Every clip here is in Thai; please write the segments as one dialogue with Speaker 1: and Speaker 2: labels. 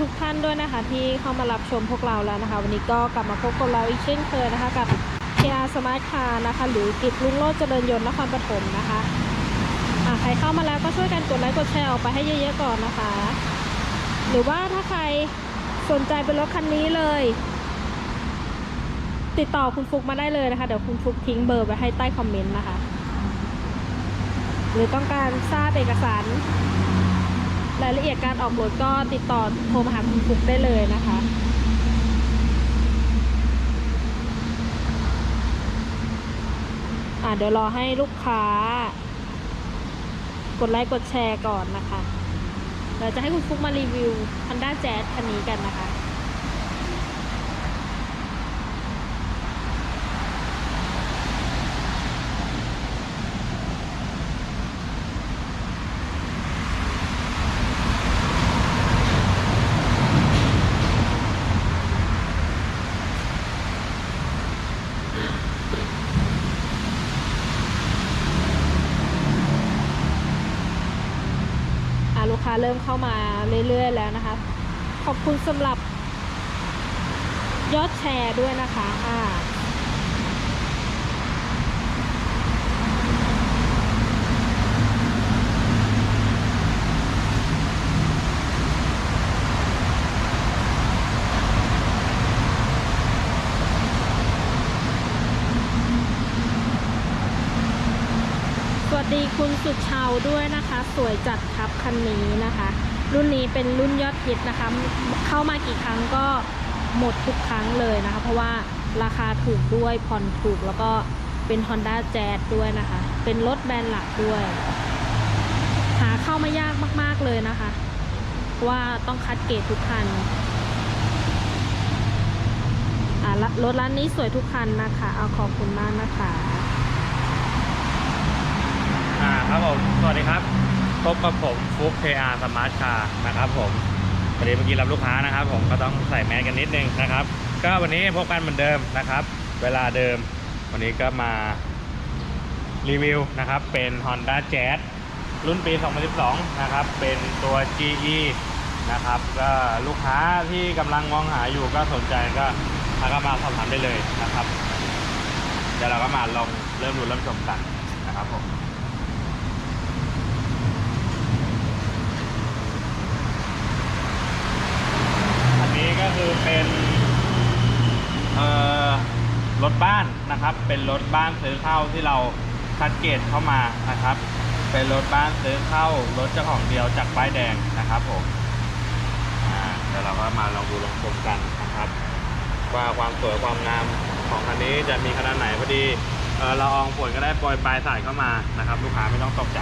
Speaker 1: ทุกท่านด้วยนะคะ ที่เข้ามารับชมพวกเราแล้วนะคะ วันนี้ก็กลับมาพบกับเราอีกเช่นเคยนะคะกับ KR Smart Car นะคะ หรือกิจลุงโลดเจริญยนต์นครปฐมนะคะะใครเข้ามาแล้วก็ช่วยกันกดไลค์กดแชร์ออกไปให้เยอะๆก่อนนะคะ หรือว่าถ้าใครสนใจเป็นรถคันนี้เลย ติดต่อคุณฟุกมาได้เลยนะคะ เดี๋ยวคุณฟุกทิ้งเบอร์ไว้ให้ใต้คอมเมนต์นะคะ หรือต้องการทราบเอกสาร รายละเอียดการออกรถก็ติดต่อโทรมาหาคุณฟุกได้เลยนะคะอ่าเดี๋ยวรอให้ลูกค้า กดไลค์กดแชร์ก่อนนะคะ เราจะให้คุณฟุกมารีวิว Honda Jazz คันนี้กันนะคะ มเข้ามาเรื่อยๆแล้วนะคะ ขอบคุณสำหรับยอดแชร์ด้วยนะคะอ่าสวัส ดีคุณสุดชาวด้วยนะคะ สวยจัดครับคันนี้นะคะ รุ่นนี้เป็นรุ่นยอดฮิตนะคะ เข้ามากี่ครั้งก็หมดทุกครั้งเลยนะคะ เพราะว่าราคาถูกด้วยผ่อนถูกแล้วก็เป็น Honda Jazz ด้วยนะคะ เป็นรถแบรนด์หลักด้วย หาเข้ามายากมาก ๆ เลยนะคะ ว่าต้องคัดเกรดทุกคันรถร้านนี้สวยทุกคันนะคะ เอาขอบคุณมากนะคะ
Speaker 2: อ่าครับผม สวัสดีครับ พบกับผมฟุก KR Smart Car นะครับผมพอดีเมื่อกี้รับลูกค้านะครับ ผมก็ต้องใส่แมสกันนิดนึงนะครับ ก็วันนี้พบกันเหมือนเดิมนะครับ เวลาเดิม วันนี้ก็มารีวิวนะครับ เป็น Honda Jazz รุ่นปี 2012 นะครับ เป็นตัว GE นะครับ ก็ลูกค้าที่กำลังมองหาอยู่ก็สนใจก็ทักเข้ามาสอบถามได้เลยนะครับ เดี๋ยวเราก็มาลองเริ่มดูเริ่มชมกันนะครับผม อันนี้ก็คือ เป็นรถบ้านนะครับ เป็นรถบ้านซื้อเข้าที่เราคัดเกตเข้ามานะครับ เป็นรถบ้านซื้อเข้ารถเจ้าของเดียวจากป้ายแดงนะครับผมเดี๋ยวเราก็มาลองดูลองชมกันนะครับ ว่าความสวยความงามของคันนี้จะมีขนาดไหนพอดีเออเราอองฝนก็ได้โปรยปลายสายเข้ามานะครับ ลูกค้าไม่ต้องตกใจ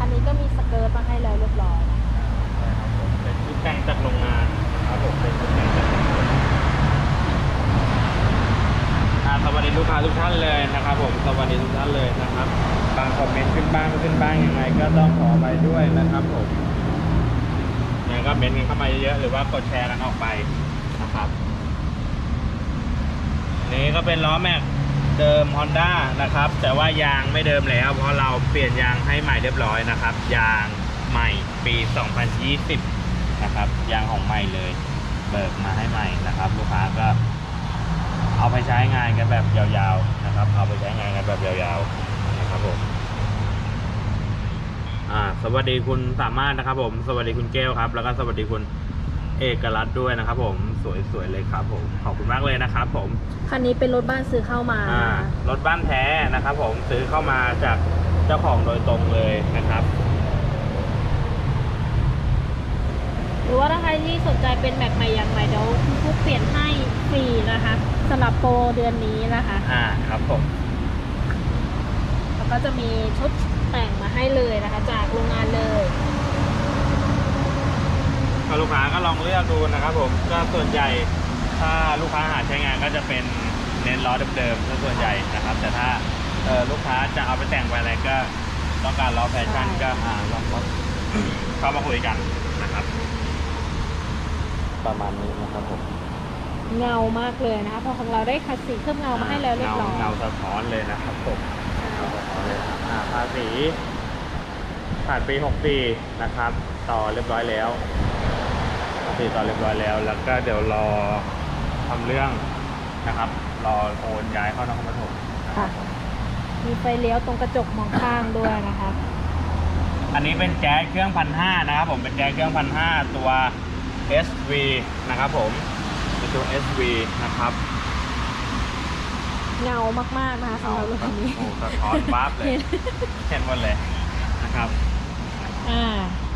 Speaker 1: อันนี้ก็มีสเกิร์ตมาให้แล้วเรียบร้อยนะคะ
Speaker 2: ใช่ครับผมเป็นชุดแต่งจากโรงงานครับผมเป็นชุดแต่งจากโรงงานอ่าสวัสดีลูกค้าทุกท่านเลยนะครับผมสวัสดีทุกท่านเลยนะครับบางคอมเมนต์ขึ้นบ้างไม่ขึ้นบ้างยังไง ก็ต้องขอไปด้วยนะครับผมยังไงก็ เมนต์กันเข้ามาเยอะๆหรือว่ากดแชร์กันออกไปนะครับนี่ก็เป็นล้อแม็กเดิม Honda นะครับ แต่ว่ายางไม่เดิมแล้ว เพราะเราเปลี่ยนยางให้ใหม่เรียบร้อยนะครับ ยางใหม่ปี 2020 นะครับ ยางของใหม่เลย เบิกมาให้ใหม่นะครับ ลูกค้าก็เอาไปใช้งานกันแบบยาวๆนะครับ เอาไปใช้งานกันแบบยาวๆนะครับผม อ่าสวัสดีคุณสามารถนะครับผม สวัสดีคุณแก้วครับ แล้วก็สวัสดีคุณเอกรัตน์ด้วยนะครับผมสวยๆเลยครับผมขอบคุณมากเลยนะครับผม
Speaker 1: คันนี้เป็นรถบ้านซื้อเข้ามา
Speaker 2: อ่ารถบ้านแท้นะครับผมซื้อเข้ามาจากเจ้าของโดยตรงเลยนะครับ
Speaker 1: หรือว่าถ้าใครที่สนใจเป็นแม็กใหม่อย่างใหม่เดี๋ยวคุณฟุกเปลี่ยนให้ฟรีนะคะสำหรับโปรเดือนนี้นะคะ
Speaker 2: อ่าครับผม
Speaker 1: แล้วก็จะมีชุด แต่งมาให้เลยนะคะ จากโรงงานเลย
Speaker 2: ก็ลูกค้าก็ลองเลือกดูนะครับผมก็ส่วนใหญ่ถ้าลูกค้าหาใช้งานก็จะเป็นเน้นล้อเดิมๆซะส่วนใหญ่นะครับ แต่ถ้าเออลูกค้าจะเอาไปแต่งไปอะไรก็ต้องการล้อแฟชั่นก็อ่าลองก็เข้ามาคุยกันนะครับ ประมาณนี้นะครับผม
Speaker 1: เงามากเลยนะคะเพอของเราได้คัดสีเคลือบเงามาให้แล้วเรียบร้อย
Speaker 2: เงาสะท้อนเลยนะครับผม
Speaker 1: ใช่
Speaker 2: เอาเลยอ่าภาษีผ่านปี 64 นะครับ ต่อเรียบร้อยแล้วภาษีต่อเรียบร้อยแล้ว แล้วก็เดี๋ยวรอทำเรื่องนะครับ รอโอนย้ายเข้านครปฐมนะค
Speaker 1: ค่ะ
Speaker 2: รับ
Speaker 1: มีไฟเลี้ยวตรงกระจกมองข้างด้วยนะคะ
Speaker 2: อันนี้เป็นแจ๊สเครื่องพันห้านะครับผมเป็นแจ๊สเครื่องพันห้าตัว SV นะครับผมเป็นตัว SV นะครับ
Speaker 1: เงามากๆนะคะสำหรับรถคันนี้
Speaker 2: โอ้สะท้อนวาบเลยเห็นหมดเลยนะครับ
Speaker 1: อ่า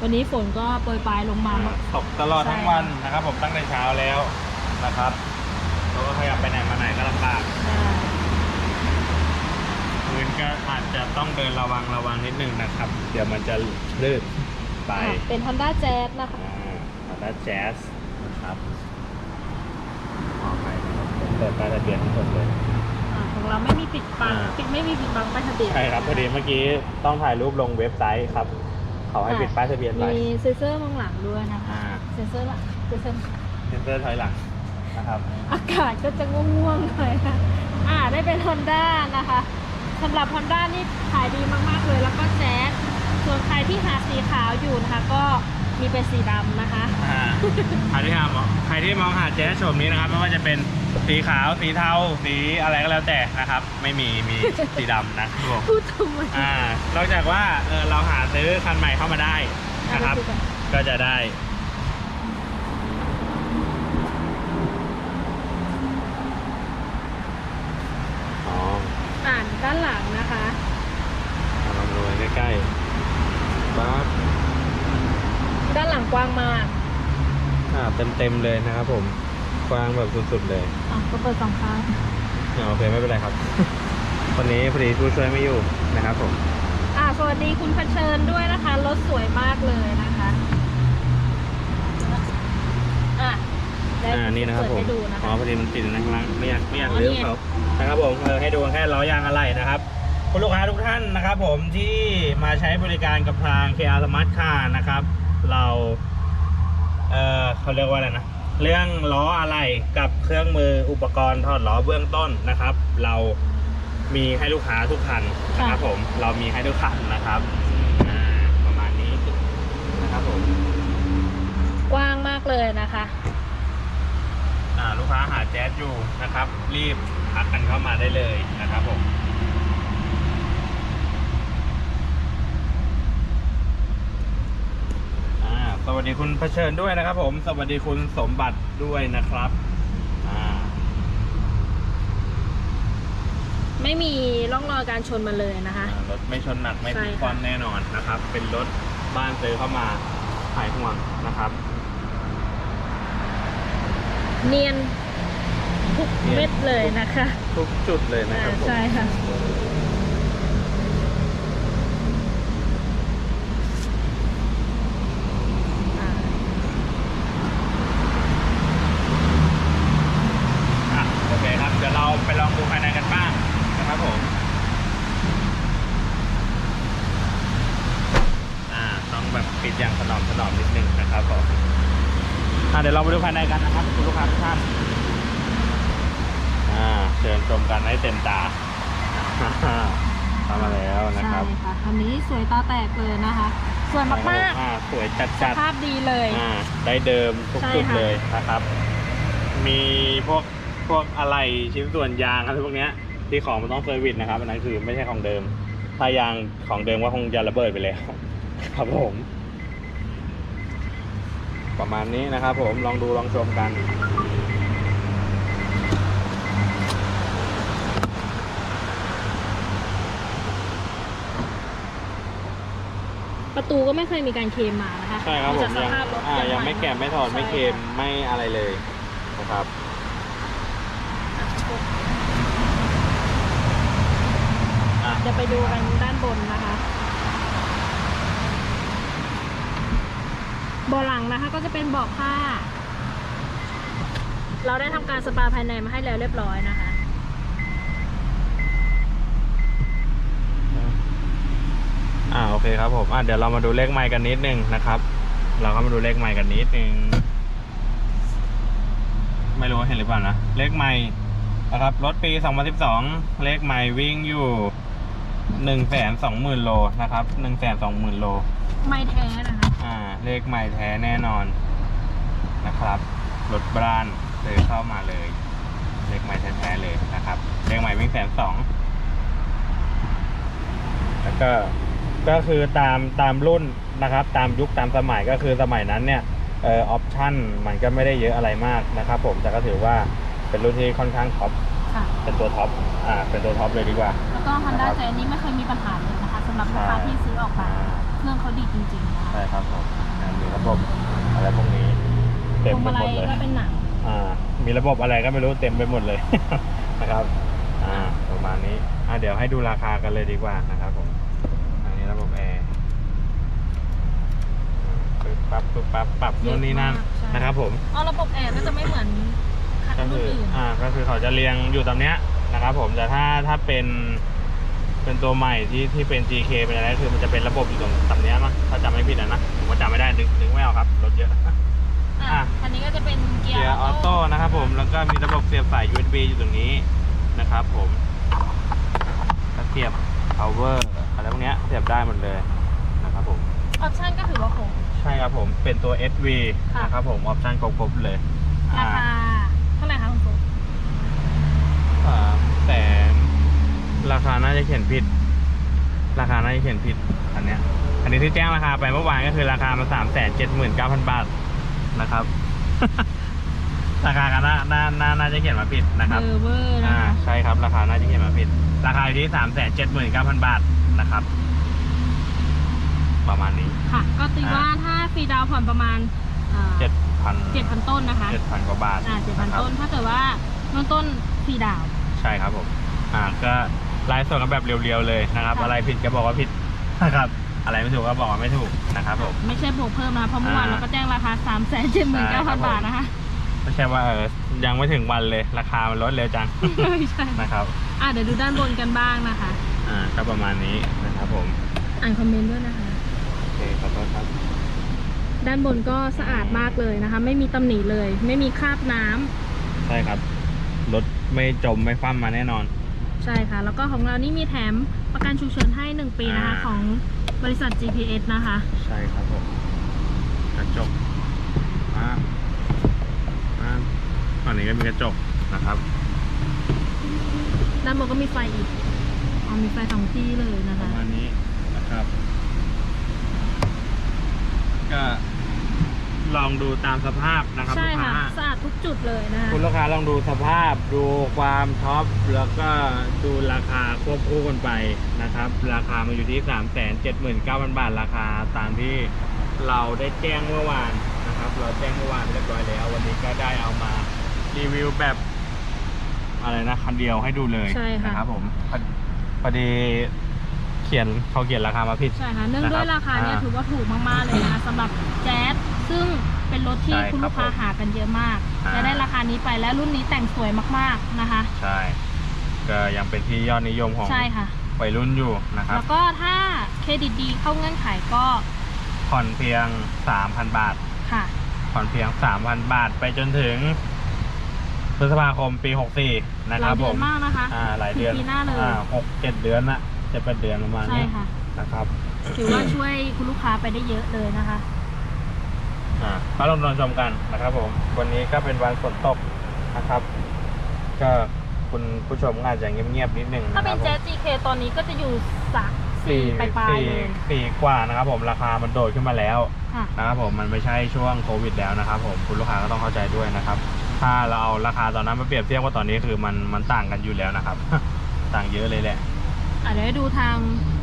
Speaker 1: วันนี้ฝนก็โปรยปลายลงมา
Speaker 2: ตกตลอดทั้งวันนะครับ ผมตั้งแต่เช้าแล้วนะครับเราก็พยายามไปไหนมาไหนก็ลำบาก
Speaker 1: อ่า
Speaker 2: พื้นก็อาจจะต้องเดินระวังระวังนิดนึงนะครับ เดี๋ยวมันจะลื่นไป
Speaker 1: อ่าเป็น Honda Jazz นะคะ
Speaker 2: อ่าแล้วแจ๊สนะครับออกไปเปิดป้ายทะเบียนทั้งหมดเลย
Speaker 1: อ่าของ เราไม่มีปิดบัง
Speaker 2: อ่า
Speaker 1: ปิดไม่มีปิดบังป้ายทะเบียน
Speaker 2: ใช่ครับพอดีเมื่อกี้ต้องถ่ายรูปลงเว็บไซต์ครับ เขาให้ปิดป้ายทะเบียนไว้
Speaker 1: มีเซ็นเซอร์มองหลังด้วยนะคะ
Speaker 2: อ่า
Speaker 1: เซ็นเซอร์ละเซ็นเซอร์
Speaker 2: เซนเซอร์ถอยหลังนะครับ
Speaker 1: อากาศก็จะง่วงๆหน่อยนะอ่าได้เป็น Honda นะคะสำหรับ Honda นี่ขายดีมากๆเลยแล้วก็แจ๊สส่วนใครที่หาสีขาวอยู่นะคะ ก็มีเป็นสีดำนะคะ
Speaker 2: อ่าใครที่หามองใครที่มองหาแจ๊สโฉมนี้นะครับไม่ว่าจะเป็น สีขาวสีเทาสีอะไรก็แล้วแต่นะครับ ไม่มีมีสีดำนะครับผม
Speaker 1: พูดทำไม
Speaker 2: อ่านอกจากว่าเออเราหาซื้อคันใหม่เข้ามาได้นะครับ
Speaker 1: อ่าได้สิ
Speaker 2: ก็จะได้ อ๋อ
Speaker 1: อ่านด้านหลังนะคะ
Speaker 2: เอาลองดูใกล้ๆปั๊บ
Speaker 1: ด้านหลังกว้างมาก
Speaker 2: อ่าเต็มๆเลยนะครับผม กว้างแบบสุดๆเลย
Speaker 1: อะก็เปิดสองข้าง
Speaker 2: อ่าโอเคไม่เป็นไรครับ วันนี้พอดีผู้ช่วยไม่อยู่นะครับผม
Speaker 1: อ่าสวัสดีคุณเผชิญด้วยนะคะรถสวยมากเลยนะคะอะได้
Speaker 2: อ่า นี่นะครับ
Speaker 1: เปิด
Speaker 2: ผม
Speaker 1: ให้ดูนะ
Speaker 2: อ๋อ
Speaker 1: คะ
Speaker 2: พอดีมันติดอยู่ในข้างล่างไม่อยากไม่อยาก
Speaker 1: อ๋อ
Speaker 2: ลืม
Speaker 1: นี่ไง
Speaker 2: เขานะครับผมเออให้ดูแค่ล้อยางอะไรนะครับ คุณลูกค้าทุกท่านนะครับ ผมที่มาใช้บริการกับทาง KR Smart Car นะครับ เรา เออเขาเรียกว่าอะไรนะ เรื่องล้ออะไรกับเครื่องมืออุปกรณ์ถอดล้อเบื้องต้นนะครับ เรามีให้ลูกค้าทุกคันนะครับผมเรามีให้ทุกคันนะครับอ่าประมาณนี้นะครับผม
Speaker 1: กว้างมากเลยนะคะ
Speaker 2: อ่าลูกค้าหาแจ๊สอยู่นะครับ รีบทักกันเข้ามาได้เลยนะครับผมอ่า สวัสดีคุณเผชิญด้วยนะครับ ผม สวัสดีคุณสมบัติด้วยนะครับอ่า
Speaker 1: ไม่มีร่องรอยการชนมาเลยนะคะ
Speaker 2: อ่ารถไม่ชนหนักไม่
Speaker 1: ใช่
Speaker 2: พลิก
Speaker 1: ค่ะ
Speaker 2: คว่ำแน่นอนนะครับ เป็นรถบ้านซื้อเข้ามาหายห่วงนะครับ
Speaker 1: เนียนทุก
Speaker 2: เนียน
Speaker 1: เม็ดเลยนะคะ
Speaker 2: ทุกจุดเลยนะ
Speaker 1: อ่า
Speaker 2: ครับผม
Speaker 1: ใช่ค่ะ อ่า
Speaker 2: อะโอเคครับ เดี๋ยวเราไปลองดูภายในกันบ้างนะครับผม อ่าต้องแบบปิดอย่างถนอมถนอมนิดนึงนะครับผมอ่าเดี๋ยวเราไปดูภายในกันนะครับคุณลูกค้าทุกท่านอ่าเชิญชมกันให้เต็มตาเข้ามาแล้วนะครับ
Speaker 1: ใช่ค่ะคันนี้สวยตาแตกเลยนะคะ สวยมาก
Speaker 2: อ่าสวยจัด
Speaker 1: ๆส
Speaker 2: จัด
Speaker 1: ภาพดีเลย
Speaker 2: อ่าได้เดิมทุก
Speaker 1: ใช่
Speaker 2: จุด
Speaker 1: ค่ะ
Speaker 2: เลยนะครับ มีพวกพวกอะไรชิ้นส่วนยางอะไรพวกเนี้ยที่ของมันต้องเซอร์วิสนะครับอันนั้นคือไม่ใช่ของเดิมถ้ายางของเดิมก็คงจะระเบิดไปแล้ว ครับผม ประมาณนี้นะครับผมลองดูลองชมกัน
Speaker 1: ประตูก็ไม่เคยมีการเคลมมานะคะ
Speaker 2: ใช่ครับผม
Speaker 1: ดูจากส
Speaker 2: ยัง
Speaker 1: ภาพรถ
Speaker 2: อ่ายังไม่แกะไม่ถอดไม่เค็ม
Speaker 1: ใช่
Speaker 2: ไม่อะไรเลยนะครับอะ
Speaker 1: จะไปดูกันด้านบนนะคะ บาะหลังนะคะ ก็จะเป็นเบาะผ้า เราได้ทำการสปาภายในมาให้แล้วเรียบร้อยนะคะ
Speaker 2: อ่าโอเคครับผมอ่าเดี๋ยวเรามาดูเลขไมค์กันนิดนึงนะครับ เราก็มาดูเลขไมค์กันนิดนึงไม่รู้ว่าเห็นหรือเปล่านะเลขไมค์นะครับรถปี 2012 เลขไมค์วิ่งอยู่หนึ่งแสนสองหมื่นโลนะครับหนึ่งแสนสองหมื่นโล
Speaker 1: ไม่แท้นะคะ
Speaker 2: อ่า เลขใหม่แท้แน่นอนนะครับรถบรานเลยเข้ามาเลย เลขใหม่แท้ๆเลยนะครับ เลขใหม่วิ่งแสนสองแล้วก็ก็คือตามตามรุ่นนะครับ ตามยุคตามสมัยก็คือสมัยนั้นเนี่ยเออออปชั่นมันก็ไม่ได้เยอะอะไรมากนะครับผมแต่ก็ถือว่าเป็นรุ่นที่ค่อนข้างท็อป
Speaker 1: ค่ะ
Speaker 2: เป็นตัวท็อปอ่าเป็นตัวท็อปเลยดีกว่า
Speaker 1: แล้วก็ Honda
Speaker 2: นะครับ
Speaker 1: Jazz นี้ไม่เคยมีปัญหาเลยนะคะสำหรับลูกค้า
Speaker 2: ใช่
Speaker 1: ที่ซื้อออกมา เครื่องเขาดีจริงๆนะคะ
Speaker 2: ใช่ครับผมอ่ามีระบบอะไรพวกนี้ เต็ม
Speaker 1: พวง
Speaker 2: ไป
Speaker 1: มา
Speaker 2: หม
Speaker 1: ลัย
Speaker 2: ดเลย
Speaker 1: ก็เป็นหนัง
Speaker 2: อ่ามีระบบอะไรก็ไม่รู้เต็มไปหมดเลย นะครับอ่าประมาณนี้อ่าเดี๋ยวให้ดูราคากันเลยดีกว่านะครับผมอันนี้ระบบแอร์ปึ๊บปั๊บปึ๊บปั๊บปรับนู่นนี่นั่น
Speaker 1: เยอะมากใช่
Speaker 2: นะครับผม
Speaker 1: อ๋อระบบแอร์ก็จะไม่เหมือนคัน
Speaker 2: ก็
Speaker 1: รุ่
Speaker 2: คื
Speaker 1: น
Speaker 2: อ
Speaker 1: อื่น
Speaker 2: อ่าก็คือเขาจะเรียงอยู่ตามเนี้ยนะครับผมแต่ถ้าถ้าเป็น เป็นตัวใหม่ที่ที่เป็น GK เป็นอะไรก็คือมันจะเป็นระบบอยู่ตรงตามเนี้ยมั้งถ้าจำไม่ผิดนะนะผมก็จำไม่ได้นึกนึกไม่ออกครับรถเยอะ
Speaker 1: อะ
Speaker 2: อะ
Speaker 1: อันนี้ก็จะเป็นเกีย
Speaker 2: เกียร์
Speaker 1: ร์
Speaker 2: ออโต้นะครับผมแล้วก็มีระบบเสียบสาย USB อยู่ตรงนี้นะครับ ผมก็เสียบ power อะไรพวกเนี้ยเสียบได้หมดเลยนะครับผม
Speaker 1: ออปชั่นก็ถือว่าคง
Speaker 2: ใช่ครับผมเป็นตัว SV
Speaker 1: ค่ะ
Speaker 2: นะครับผมออปชั่นครบๆเลย
Speaker 1: ราคาเท่าไหร่คะคุณฟุ๊ก
Speaker 2: สามแสน ราคาน่าจะเขียนผิด ราคาน่าจะเขียนผิดอันเนี้ยอันนี้ที่แจ้งราคาไปเมื่อวานก็คือราคามาสามแสนเจ็ดหมื่นเก้าพันบาทนะครับ ราคากันน่าน่าน่าน่าจะเขียนมาผิดนะครับ
Speaker 1: เบอร์เวอร์นะ
Speaker 2: อ่า
Speaker 1: คะ
Speaker 2: ใช่ครับราคาน่าจะเขียนมาผิด ราคาอยู่ที่สามแสนเจ็ดหมื่นเก้าพันบาทนะครับ ประมาณนี้
Speaker 1: ค่ะ ก็ตีว่าถ้าฟรีดาวน์ผ่อนประมาณ
Speaker 2: เจ็ดพัน
Speaker 1: เจ็ดพันต้นนะคะ
Speaker 2: เจ็ดพันกว่าบาท
Speaker 1: อ่าเจ็ดพัน
Speaker 2: นะครับ
Speaker 1: ต้นถ้าเกิดว่าเริ่มต้นฟรีดาวน์
Speaker 2: ใช่ครับผม อ่าก็ ไลฟ์สดกันแบบเรียวๆเลยนะครับ
Speaker 1: ค่ะ
Speaker 2: อะไรผิดก็บอกว่าผิดนะครับ อะไรไม่ถูกก็บอกว่าไม่ถูกนะครับผม
Speaker 1: ไม่ใช่บวกเพิ่มนะคะเพราะเมื่อวาน
Speaker 2: อ่า
Speaker 1: เราก็แจ้งราคา3ามแสนเจ็ดหมื่น
Speaker 2: ใช่
Speaker 1: เก้า
Speaker 2: ครั
Speaker 1: พั
Speaker 2: บ
Speaker 1: น
Speaker 2: ผม
Speaker 1: บาทนะคะ
Speaker 2: ไม่ใช่ว่าเออยังไม่ถึงวันเลยราคามันลดเร็วจัง
Speaker 1: ไม่ใช่
Speaker 2: นะครับ
Speaker 1: อะเดี๋ยวดูด้านบนกันบ้างนะคะ
Speaker 2: อ่าก็ประมาณนี้นะครับผม
Speaker 1: อ่านคอมเมนต์ด้วยนะคะ
Speaker 2: โอเคขอโทษครับ
Speaker 1: ด้านบนก็สะอาดมากเลยนะคะ ไม่มีตำหนิเลย ไม่มีคราบน้ำ
Speaker 2: ใช่ครับรถไม่จมไม่ฟั่มมาแน่นอน
Speaker 1: ใช่ค่ะ แล้วก็ของเรานี่มีแถมประกันฉุกเฉินให้ 1 ปีนะคะ
Speaker 2: อ่า
Speaker 1: ของบริษัท GPS นะคะ
Speaker 2: ใช่ครับผมกระจกมามาฝั่งนี้ก็มีกระจกนะครับ
Speaker 1: ด้านบนก็มีไฟอีกอ๋อมีไฟสองที่เลยนะ
Speaker 2: ป
Speaker 1: คะ
Speaker 2: ระมาณนี้นะครับ ก็ ลองดูตามสภาพนะครับ
Speaker 1: ใช่
Speaker 2: ลูก
Speaker 1: ค่ะ
Speaker 2: ค้า
Speaker 1: สะอาดทุกจุดเลยนะคะ
Speaker 2: คุณลูกค้าลองดูสภาพดูความท็อปแล้วก็ดูราคาควบคู่กันไปนะครับ ราคามันอยู่ที่ 3 7 9 0 0 0 บาทราคาตามที่เราได้แจ้งเมื่อวานนะครับ เราแจ้งเมื่อวานเรียบร้อยแล้ว วันนี้ก็ได้เอามารีวิวแบบ อะไรนะคันเดียวให้ดูเลย
Speaker 1: ใช่ค่ะ
Speaker 2: นะครับผมพอพอดีเขียนเขาเขียนราคามาผิด
Speaker 1: ใช่ค่ะเนื่องด้วย
Speaker 2: นะครับ
Speaker 1: ราคาเนี่ย
Speaker 2: อ่า
Speaker 1: ถือว่าถูกมากๆเลยนะคะสำหรับแจ๊ส ซึ่งเป็นรถที่
Speaker 2: ใช่
Speaker 1: คุณ
Speaker 2: ครั
Speaker 1: ลู
Speaker 2: บ
Speaker 1: กค้า
Speaker 2: ผม
Speaker 1: หากันเยอะมาก
Speaker 2: อ่า
Speaker 1: และได้ราคานี้ไปและรุ่นนี้แต่งสวยมากๆนะคะ
Speaker 2: ใช่ก็ยังเป็นที่ยอดนิยมของ
Speaker 1: ใช่ค่ะ
Speaker 2: วัยรุ่นอยู่นะครับ
Speaker 1: แล้วก็ถ้าเครดิตดีเข้าเงื่อนไขก็
Speaker 2: ผ่อนเพียง 3,000 บาท
Speaker 1: ค่ะ
Speaker 2: ผ่อนเพียง 3,000 บาทไปจนถึงพฤษภาคมปี 64 นะค
Speaker 1: หลา
Speaker 2: รั
Speaker 1: ย
Speaker 2: บ
Speaker 1: เดื
Speaker 2: ผ
Speaker 1: อน
Speaker 2: ม
Speaker 1: มากนะคะ
Speaker 2: อ่าหลายเดือน
Speaker 1: ถึงปีหน้าเลย
Speaker 2: อ่าหกเจ็ดเดือนนะเจ็ดแปดเดือนประมาณ
Speaker 1: ใช่
Speaker 2: นี้
Speaker 1: ค่ะ
Speaker 2: นะครับ
Speaker 1: ถือว่าช่วยคุณลูกค้าไปได้เยอะเลยนะคะ
Speaker 2: อ่ามาลองนอนชมกันนะครับผม วันนี้ก็เป็นวันฝนตกนะครับ ก็คุณผู้ชมอาจจะเงียบๆนิดนึง
Speaker 1: ถ้าเป็น
Speaker 2: นะครับผม
Speaker 1: แจ๊ส GK ตอนนี้ก็จะอยู่สัก
Speaker 2: สี่
Speaker 1: สี่ปลายๆ
Speaker 2: สี่
Speaker 1: เลย
Speaker 2: สี่กว่านะครับผมราคามันโดดขึ้นมาแล้ว
Speaker 1: ค่ะ
Speaker 2: นะครับผมมันไม่ใช่ช่วงโควิดแล้วนะครับผมคุณลูกค้าก็ต้องเข้าใจด้วยนะครับ ถ้าเราเอาราคาตอนนั้นมาเปรียบเทียบกับตอนนี้คือมันมันต่างกันอยู่แล้วนะครับ ต่างเยอะเลยแหละ
Speaker 1: อะเดี๋ยวให้ดูทาง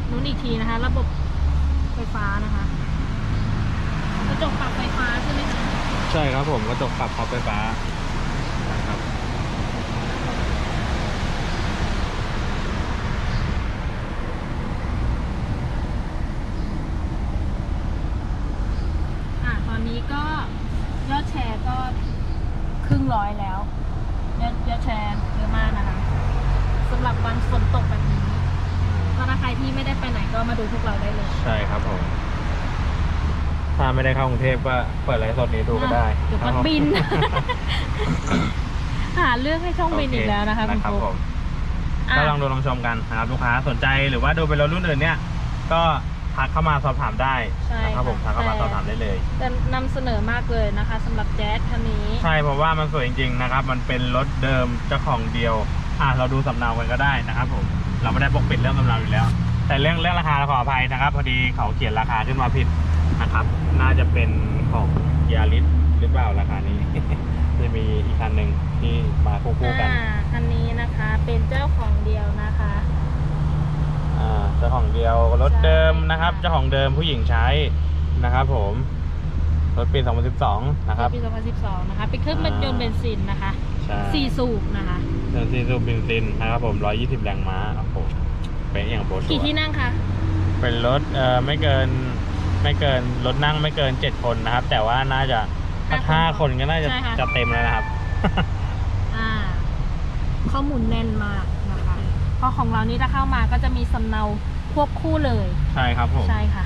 Speaker 1: นู้นอีกทีนะคะ ระบบไฟฟ้านะคะ กระจกปรับไฟฟ้าใช่ไหมคะ
Speaker 2: ใช่ครับผมกระจกปรับพับไฟฟ้านะครับ
Speaker 1: อะตอนนี้ก็ยอดแชร์ก็ครึ่งร้อยแล้วยอดยอดแชร์เยอะมากนะคะสำหรับวันฝนตกแบบนี้ก็ถ้าใครที่ไม่ได้ไปไหนก็มาดูพวกเราได้เลย
Speaker 2: ใช่ครับผม ถ้า ไม่ได้เข้ากรุงเทพก็เปิดไลฟ์สดนี้ดูก็ได้
Speaker 1: เดี๋ยวก็บิน หาเรื่องให้ช่องบินอีกแล้วนะคะ
Speaker 2: โเคุ
Speaker 1: ณ
Speaker 2: นะครับ
Speaker 1: ฟุ๊ก
Speaker 2: ผม
Speaker 1: อะ
Speaker 2: ก็ลองดูลองชมกันนะครับลูกค้าสนใจหรือว่าดูเป็นรถรุ่นอื่นเนี่ยก็ทักเข้ามาสอบถามได้
Speaker 1: ใช่
Speaker 2: นะครับผม
Speaker 1: ค่ะ
Speaker 2: ทักเข้ามา
Speaker 1: แต่
Speaker 2: สอบถามได้เลย
Speaker 1: จะนำเสนอมากเลยนะคะสำหรับแจ๊สคันนี้
Speaker 2: ใช่เพราะว่ามันสวยจริงๆนะครับ มันเป็นรถเดิมเจ้าของเดียว อะเราดูสำเนากันก็ได้นะครับผมเราไม่ได้ปกปิดเรื่องสำเนาอยู่แล้ว แต่เรื่องเรื่องราคาเราขออภัยนะครับ พอดีเขาเขียนราคาขึ้นมาผิด นะครับ น่าจะเป็นของยาริสหรือเปล่าราคานี้ จะมีอีกคันหนึ่งที่มาคู่ๆกัน
Speaker 1: อ่าคันนี้นะคะเป็นเจ้าของเดียวนะคะ
Speaker 2: อ่าเจ้าของเดียวรถเดิมนะครับ
Speaker 1: ใช่ค่ะ
Speaker 2: เจ้าของเดิมผู้หญิงใช้นะครับผม รถปี 2012 นะครับ
Speaker 1: ปี 2012 นะคะ เป็นเครื่อง
Speaker 2: อ่า
Speaker 1: ยนต์เบนซินนะคะ
Speaker 2: ใช่
Speaker 1: สี่สูบนะคะ
Speaker 2: เซนซีซูบินซินนะครับผม 120 แรงม้าโอ้โหเป็นอย่างโบชัว
Speaker 1: กี่ที่นั่งคะ
Speaker 2: เป็นรถเอ่อไม่เกิน ไม่เกินรถนั่งไม่เกิน7คนนะครับ แต่ว่าน่าจะถ้าห้าคนก็น่าจะ
Speaker 1: ใช่ค่ะ
Speaker 2: จะเต็มแล้วนะครับ
Speaker 1: อ่าข้อมูลแน่นมากนะคะ เพราะของเรานี่ถ้าเข้ามาก็จะมีสำเนาควบคู่เลย
Speaker 2: ใช่ครับผม
Speaker 1: ใช่ค่ะ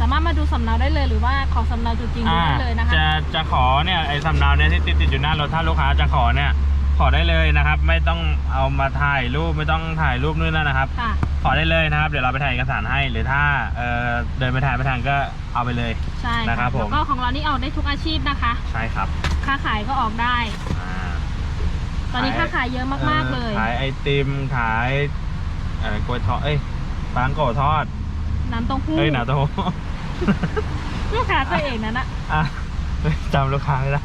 Speaker 1: สามารถมาดูสำเนาได้เลยหรือว่าขอสำเนาตัวจริงดู
Speaker 2: อ่า
Speaker 1: ได้เลยนะคะ
Speaker 2: จะจะขอเนี่ยไอ้สำเนาเนี่ยที่ติดติดอยู่หน้ารถถ้าลูกค้าจะขอเนี่ย ขอได้เลยนะครับ ไม่ต้องเอามาถ่ายรูปไม่ต้องถ่ายรูปนู่นนั่นนะครับ
Speaker 1: ค่ะ
Speaker 2: ขอได้เลยนะครับ เดี๋ยวเราไปถ่ายเอกสารให้ หรือถ้าเอ่อเดินไปถ่ายไม่ทันก็เอาไปเลย
Speaker 1: ใช่
Speaker 2: นะครับผม
Speaker 1: แล้วก็ของเรานี่ออกได้ทุกอาชีพนะคะ
Speaker 2: ใช่ครับ
Speaker 1: ค้าขายก็ออกได้
Speaker 2: อ่า
Speaker 1: ตอนนี้ค้าขายเยอะมากๆเลย
Speaker 2: ขายไอติมขายเอ่อกล้วยทอดเอ้ยปลาทังโกะทอด
Speaker 1: น้ำเต้าหู้
Speaker 2: เอ้ยหนาโต
Speaker 1: ลูกค้าตัวเองนั่นนะ
Speaker 2: อะจำลูกค้าไม่ได้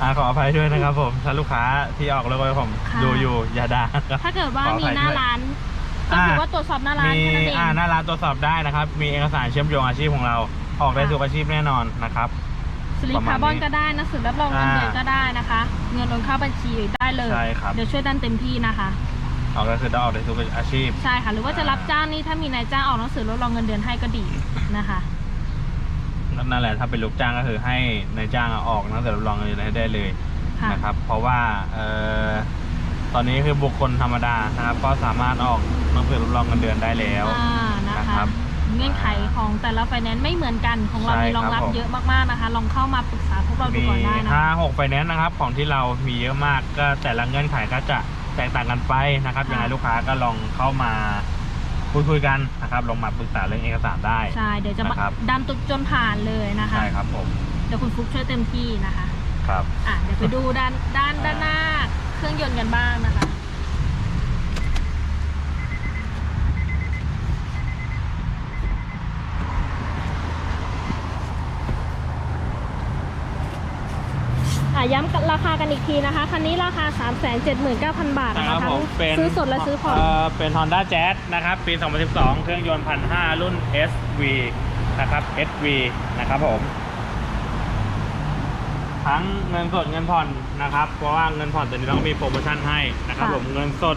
Speaker 2: อะขออภัยด้วยนะครับผมถ้าลูกค้าที่ออกรถไว้ผม
Speaker 1: ค่ะ
Speaker 2: ดูอยู่อย่าด่าครับ
Speaker 1: ถ้าเกิดว่า
Speaker 2: ขออ
Speaker 1: มี
Speaker 2: ภัย
Speaker 1: หน้า
Speaker 2: ด้วย
Speaker 1: ร้านก็
Speaker 2: อ่า
Speaker 1: ถือว่าตรวจสอบหน้าร้าน
Speaker 2: มี
Speaker 1: แค่นั้นเอง
Speaker 2: อ่าหน้าร้านตรวจสอบได้นะครับ มีเอกสารเชื่อมโยงอาชีพของเราออกได้
Speaker 1: ค่ะ
Speaker 2: ทุกอาชีพแน่นอนนะครับ
Speaker 1: สลิป
Speaker 2: ประมาณ
Speaker 1: คาร์บอน
Speaker 2: นี้
Speaker 1: ก็ได้หนังสือรับรองเงินเดือน
Speaker 2: อ่า
Speaker 1: ก็ได้นะคะ เงินโอนเข้าบัญชีได้เลย
Speaker 2: ใช่ครับ
Speaker 1: เดี๋ยวช่วยดันเต็มที่นะคะ
Speaker 2: ออกได้คือได้ออกได้ทุกอาชีพ
Speaker 1: ใช่ค่ะ หรือว่าจะรับจ้างนี่ถ้ามีนายจ้างออกหนังสือรับรองเงินเดือนให้ก็ดีนะคะ
Speaker 2: นั่นแหละถ้าเป็นลูกจ้างก็คือให้นายจ้างเอาออกหนังสือรับรองเงินเดือนให้ได้เลย
Speaker 1: ค่ะ
Speaker 2: นะครับ เพราะว่าเอ่อตอนนี้คือบุคคลธรรมดานะครับ ก็สามารถออกหนังสือรับรองเงินเดือนได้แล้ว
Speaker 1: อ่านะ
Speaker 2: นะครั
Speaker 1: คะ
Speaker 2: บ
Speaker 1: เงื่อนไขของแต่ละไฟแนนซ์ไม่เหมือนกันของเรา
Speaker 2: ใช่
Speaker 1: มีรองรับ
Speaker 2: ครับผม
Speaker 1: เยอะมากๆนะคะ ลองเข้ามาปรึกษาพวกเราดู
Speaker 2: มี
Speaker 1: ก่อนได้นะ
Speaker 2: ห้าหกไฟแนนซ์นะครับ ของที่เรามีเยอะมากก็แต่ละเงื่อนไขก็จะแตกต่างกันไปนะครับ
Speaker 1: ค่ะ
Speaker 2: ยังไงลูกค้าก็ลองเข้ามา พูดคุยกันนะครับลองมาปรึกษาเรื่องเอกสารได้
Speaker 1: ใช่ เดี๋ยวจะมา
Speaker 2: นะครับ
Speaker 1: ดันตุกจนผ่านเลยนะคะ
Speaker 2: ใช่ครับผม
Speaker 1: เดี๋ยวคุณฟุกช่วยเต็มที่นะคะ
Speaker 2: ครับ
Speaker 1: อะ เดี๋ยวไปดูด้านด้านด้านหน้าเครื่องยนต์กันบ้างนะคะ อะย้ำราคากันอีกทีนะคะ คันนี้ราคา 379,000 บาทนะ
Speaker 2: ครั
Speaker 1: คะ
Speaker 2: บ
Speaker 1: ทั้
Speaker 2: ผ
Speaker 1: ง
Speaker 2: มเป็น
Speaker 1: ซื้อสดและซื้อผ่อน
Speaker 2: เเป็น Honda Jazz นะครับ ปี 2012 เครื่องยนต์1,500รุ่น SV นะครับ SV นะครับผม ทั้งเงินสดเงินผ่อนนะครับ เพราะว่าเงินผ่อนตัวนี้เราก็มีโปรโมชั่นให้นะครับ
Speaker 1: ค่ะ
Speaker 2: ผมเงินสด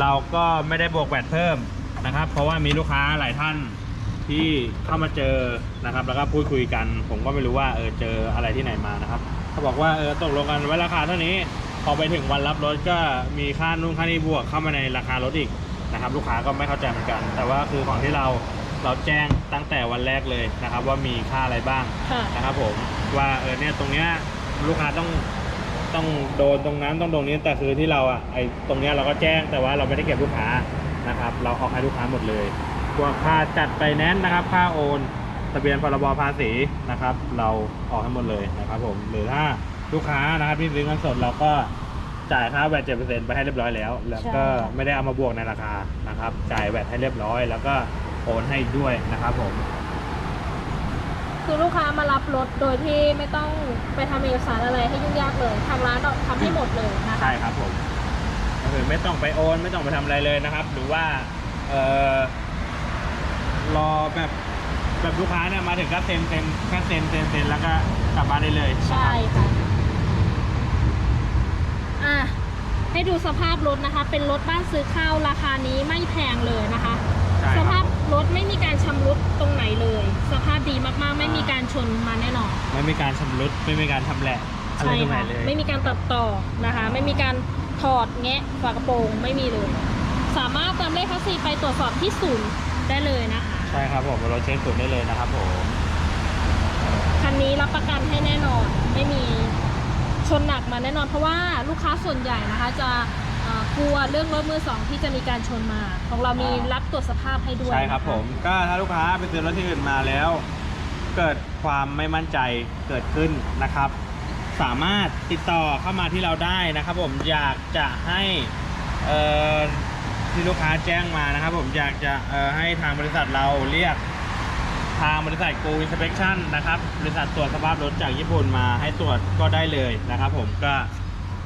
Speaker 2: เราก็ไม่ได้บวกแบตเพิ่มนะครับ เพราะว่ามีลูกค้าหลายท่านที่เข้ามาเจอนะครับ แล้วก็พูดคุยกัน ผมก็ไม่รู้ว่าเออเจออะไรที่ไหนมานะครับ เขาบอกว่าเออตกลงกันไว้ราคาเท่านี้ พอไปถึงวันรับรถก็มีค่านู่นค่านี่บวกเข้ามาในราคารถอีกนะครับ ลูกค้าก็ไม่เข้าใจเหมือนกัน แต่ว่าคือของที่เราเราแจ้งตั้งแต่วันแรกเลยนะครับ ว่ามีค่าอะไรบ้าง
Speaker 1: ค่ะ
Speaker 2: นะครับผมว่าเออเนี่ยตรงเนี้ยลูกค้าต้องต้องโดนตรงนั้นต้องตรงนี้แต่คือที่เราอะไอตรงเนี้ยเราก็แจ้งแต่ว่าเราไม่ได้เก็บลูกค้านะครับ เราออกให้ลูกค้าหมดเลยพวกค่าจัดไปแนนซ์นะครับ ค่าโอน ทะเบียนพรบภาษีนะครับ เราออกให้หมดเลยนะครับผมหรือถ้าลูกค้านะครับที่ซื้อเงินสดเราก็จ่ายค่าแวดเจ็ดเปอร์เซ็นต์ไปให้เรียบร้อยแล้ว แล้วก็
Speaker 1: ใช่
Speaker 2: ไม่ได้เอามาบวกในราคานะครับ จ่ายแวดให้เรียบร้อย แล้วก็โอนให้ด้วยนะครับผม
Speaker 1: คือลูกค้ามารับรถโดยที่ไม่ต้องไปทำเอกสารอะไรให้ยุ่งยากเลย ทางร้านเราทำให้หมดเลยนะคะ
Speaker 2: ใช่ครับผมก็คือไม่ต้องไปโอน ไม่ต้องไปทำอะไรเลยนะครับ หรือว่าเออรอแบบ แบบลูกค้าเนี่ยมาถึงก็เซ็นเซ็นแค่เซ็นเซ็นเซ็นแล้วก็กลับบ้านได้เลย
Speaker 1: ใช่ค่ะ อะ ให้ดูสภาพรถนะคะ เป็นรถบ้านซื้อข้าวราคานี้ไม่แพงเลยนะคะ
Speaker 2: ใช่
Speaker 1: ส
Speaker 2: ค
Speaker 1: ภา
Speaker 2: รับ
Speaker 1: พรถไม่มีการชำรุดตรงไหนเลย สภาพดีมากๆ ไม่มีการชนมาแน่นอน
Speaker 2: ไม่มีการชำรุดไม่มีการทำแหละอะไร
Speaker 1: ใช่
Speaker 2: ตรงไหน
Speaker 1: ค่ะ
Speaker 2: เลย
Speaker 1: ไม่มีการตัดต่อนะคะ ไม่มีการถอดแงะฝากระโปรงไม่มีเลย สามารถตามเลขคัสซีไปตรวจสอบที่ศูนย์ได้เลยนะคะ
Speaker 2: ใช่ครับผมเราเช็คสูตรได้เลยนะครับผม
Speaker 1: คันนี้รับประกันให้แน่นอน ไม่มีชนหนักมาแน่นอนเพราะว่าลูกค้าส่วนใหญ่นะคะ จะเอ่อกลัวเรื่องรถมือสองที่จะมีการชนมา ของเรามี
Speaker 2: อ่ารั
Speaker 1: รับตรวจสภาพให้ด้วย
Speaker 2: ใช่ครับ
Speaker 1: นะะ
Speaker 2: ผมก็ถ้าลูกค้าไปซื้อรถที่อื่นมาแล้ว เกิดความไม่มั่นใจเกิดขึ้นนะครับ สามารถติดต่อเข้ามาที่เราได้นะครับ ผมอยากจะให้เอ่อ ที่ลูกค้าแจ้งมานะครับ ผมอยากจะเอ่อให้ทางบริษัทเราเรียกทางบริษัท Go Inspection นะครับ บริษัทตรวจสภาพรถจากญี่ปุ่นมาให้ตรวจก็ได้เลยนะครับ ผมก็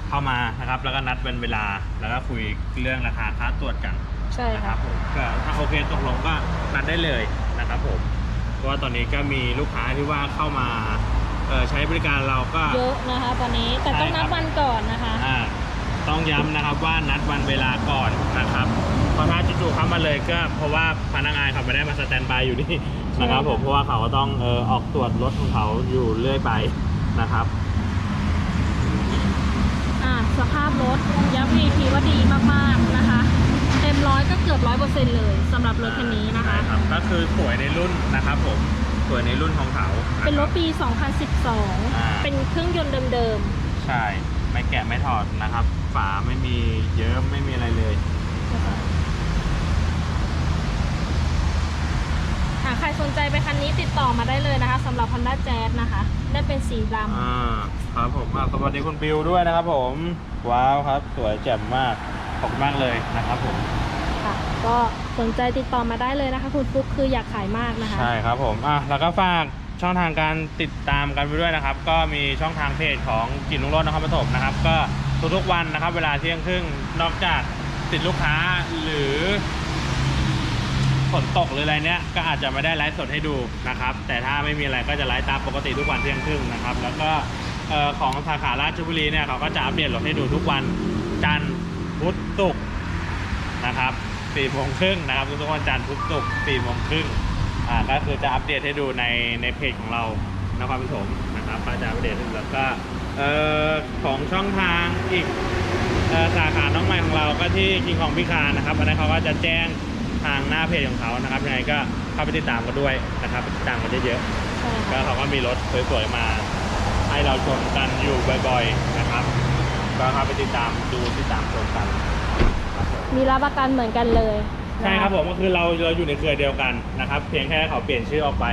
Speaker 2: เข้ามานะครับ แล้วก็นัดเป็นเวลาแล้วก็คุยเรื่องราคาค่าตรวจกัน
Speaker 1: ใช่
Speaker 2: นะค
Speaker 1: ค่ะ
Speaker 2: รับผมก็ถ้าโอเคตกลงก็นัดได้เลยนะครับ ผมเพราะว่าตอนนี้ก็มีลูกค้าที่ว่าเข้ามาเอ่อใช้บริการเราก็
Speaker 1: เยอะนะคะ ตอนนี้แต่ต้อง
Speaker 2: ใช่ครั
Speaker 1: นั
Speaker 2: บ
Speaker 1: ดวันก่อนนะคะ
Speaker 2: อ่า ต้องย้ำนะครับว่านัดวันเวลาก่อนนะครับเพราะถ้าจู่ๆเข้ามาเลยก็เพราะว่าพนักงานเขาไม่ได้มาสแตนบายอยู่นี่นะครับผมเพราะว่าเขาก็ต้องเออออกตรวจรถของเขาอยู่เรื่อยไปนะครับ
Speaker 1: อ่าสภาพรถย้ำอีกทีว่าดีมากๆนะคะ เต็มร้อยก็เกือบร้อยเปอร์เซ็นต์เลยสำหรับรถคันนี้นะคะ
Speaker 2: ใช่ครับก็คือสวยในรุ่นนะครับผมสวยในรุ่นของเขาะคบ
Speaker 1: เป็นรถปี
Speaker 2: อ่า
Speaker 1: 2012 เป็นเครื่องยนต์เดิม
Speaker 2: ใช่ ไม่แกะไม่ถอดนะครับ ฝาไม่มีเยิ้มไม่มีอะไรเลย
Speaker 1: ๆหากใครสนใจไปคันนี้ติดต่อมาได้เลยนะคะสำหรับ Honda Jazz นะคะ ได้เป็นสีดำ
Speaker 2: อ่าครับผมอะสวัสดีคุณบิวด้วยนะครับผม ว้าวครับ สวยแจ่มมากขอบคุณมากเลยนะครับผม
Speaker 1: ค่ะ ก็สนใจติดต่อมาได้เลยนะคะ คุณฟุ๊กคืออยากขายมากนะคะ
Speaker 2: ใช่ครับผมอะแล้วก็ฝาก ช่องทางการติดตามกันไปด้วยนะครับ ก็มีช่องทางเพจของกินลุงรถนครปฐมนะครับ ก็ทุกๆวันนะครับ เวลาเที่ยงครึ่งนอกจากติดลูกค้าหรือฝนตกหรืออะไรเนี้ยก็อาจจะไม่ได้ไลฟ์สดให้ดูนะครับ แต่ถ้าไม่มีอะไรก็จะไลฟ์ตามปกติทุกวันเที่ยงครึ่งนะครับ แล้วก็ของสาขาราชบุรีเนี่ยเขาก็จะอัปเดตรถให้ดูทุกวันจันทร์พุธศุกร์นะครับสี่โมงครึ่งนะครับทุกวันจันทร์พุธศุกร์สี่โมงครึ่ง อ่าก็คือจะอัปเดตให้ดูในในเพจของเรานครปฐมนะครับก็จะอัปเดตให้ดูแล้วก็เอ่อของช่องทางอีกเอ่อสาขาน้องใหม่ของเราก็ที่คิงของพิคารนะครับอันนั้นเขาก็จะแจ้งทางหน้าเพจของเขานะครับยังไงก็เข้าไปติดตามกันด้วยนะครับไปติดตามกันเยอะ
Speaker 1: ใช่
Speaker 2: ๆก็
Speaker 1: ค่ะ
Speaker 2: เขาก็มีรถสวยๆมา ให้เราชมกันอยู่บ่อยๆนะครับก็เข้าไปติดตามดูติดตามชมกันครับผม
Speaker 1: มีรับประกันเหมือนกันเลยนะะ
Speaker 2: ใช่ครับผมก็คือเราเราอยู่ในเครือเดียวกันนะครับ เพียงแค่เขาเปลี่ยนชื่อออกไป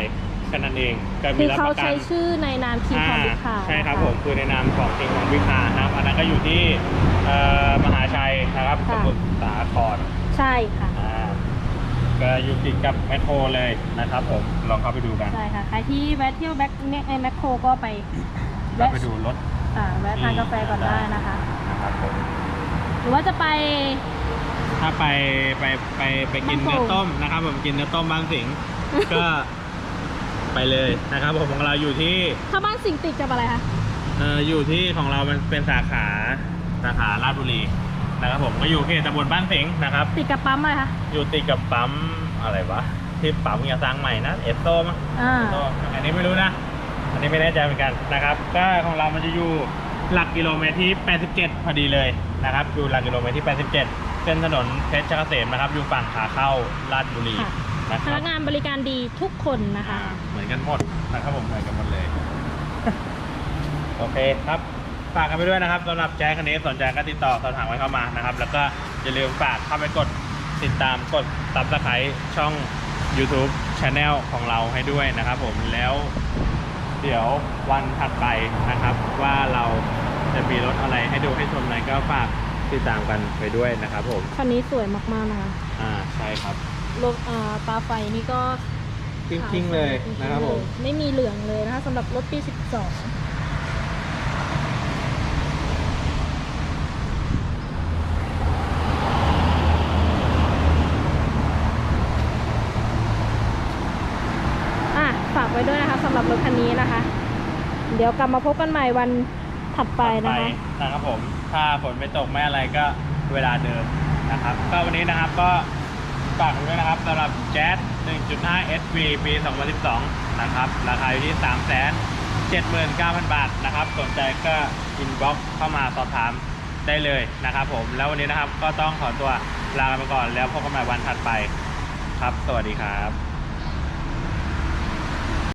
Speaker 2: แค่นั้นเองก็
Speaker 1: คื
Speaker 2: มี
Speaker 1: อ
Speaker 2: รับ
Speaker 1: เขา
Speaker 2: ประกั
Speaker 1: ใช้
Speaker 2: น
Speaker 1: ชื่อในนามคิงของพิคา
Speaker 2: ใช่ครับผมคือในนามของเองของวิคานะครับอันนั้นก็อยู่ที่เอ่อมหาชัยนะครับสมุทรสาคร
Speaker 1: ใช่ค่ะ
Speaker 2: อ่าก็อยู่ติดกับแมคโครเลยนะครับผมลองเข้าไปดูกัน
Speaker 1: ใช่ค่ะ ใครที่แวะเที่ยวแบ็คเมแมคโครก็ไป
Speaker 2: ก็
Speaker 1: แวะ
Speaker 2: ไปดูรถ
Speaker 1: อ่าแวะทานกาแฟก่อนได้นะคะ
Speaker 2: นะครับผม
Speaker 1: หรือว่าจะไป
Speaker 2: ถ้าไปไปไปไปกิน
Speaker 1: บ้านโป่ง
Speaker 2: เนื้อต้มนะครับ ผมกินเนื้อต้มบ้านสิงห์ก็ไปเลยนะครับผมของเราอยู่ที่
Speaker 1: ถ้าบ้านสิงห์ติดกับอะไรคะ
Speaker 2: เอ่ออยู่ที่ของเรามันเป็นสาขาสาขาราชบุรีนะครับผมก็อยู่เขตตำบลบ้านสิงห์นะครับ
Speaker 1: ติดกับปั๊มอะไรคะ
Speaker 2: อยู่ติดกับปั๊มอะไรวะที่ปั๊มยาสร้างใหม่นะเอสโซมั้ง
Speaker 1: อ่า
Speaker 2: เอสโซอันนี้ไม่รู้นะ อันนี้ไม่แน่ใจเหมือนกันนะครับ ก็ของเรามันจะอยู่หลักกิโลเมตรที่ 87 พอดีเลยนะครับอยู่หลักกิโลเมตรที่ 87 เส้นถนนเพชรเกษมนะครับ อยู่ฝั่งขาเข้าราชบุรี
Speaker 1: ค่ะ
Speaker 2: นะค
Speaker 1: พ
Speaker 2: รั
Speaker 1: นั
Speaker 2: บ
Speaker 1: กงานบริการดีทุกคนนะคะ
Speaker 2: อ่าเหมือนกันหมดนะครับผมเหมือนกันหมดเลย โอเคครับฝากกันไปด้วยนะครับสำหรับแจ๊คคันนี้สนใจก็ติดต่อสอบถามไว้เข้ามานะครับ แล้วก็อย่าลืมฝากเข้าไปกดติดตามกด subscribe ช่อง YouTube Channel ของเราให้ด้วยนะครับ ผมแล้วเดี๋ยววันถัดไปนะครับ ว่าเราจะมีรถอะไรให้ดูให้ชมไหนก็ฝาก ติดตามกันไปด้วยนะครับผม
Speaker 1: คันนี้สวยมากๆนะคะ
Speaker 2: อ่าใช่ครับ
Speaker 1: รถอ่าตาไฟนี่ก็
Speaker 2: กิ้งๆเลยนะครับผม
Speaker 1: ไม่มีเหลืองเลยนะคะสำหรับรถปี 12อะฝากไว้ด้วยนะคะสำหรับรถคันนี้นะคะ เดี๋ยวกลับมาพบกันใหม่วันถัดไปนะคะ
Speaker 2: นะครับผม ถ้าฝนไม่ตกไม่อะไรก็เวลาเดิมนะครับ ก็วันนี้นะครับก็ฝากด้วยนะครับสำหรับแจ๊ส1.5 SV ปี 2012 นะครับ ราคาอยู่ที่ 3 7 9 0 0 0 บาทนะครับ สนใจก็อินบ็อกเข้ามาสอบถามได้เลยนะครับผม แล้ววันนี้นะครับก็ต้องขอตัวลาไปก่อนแล้วพบกันใหม่วันถัดไปครับ สวัสดีครับ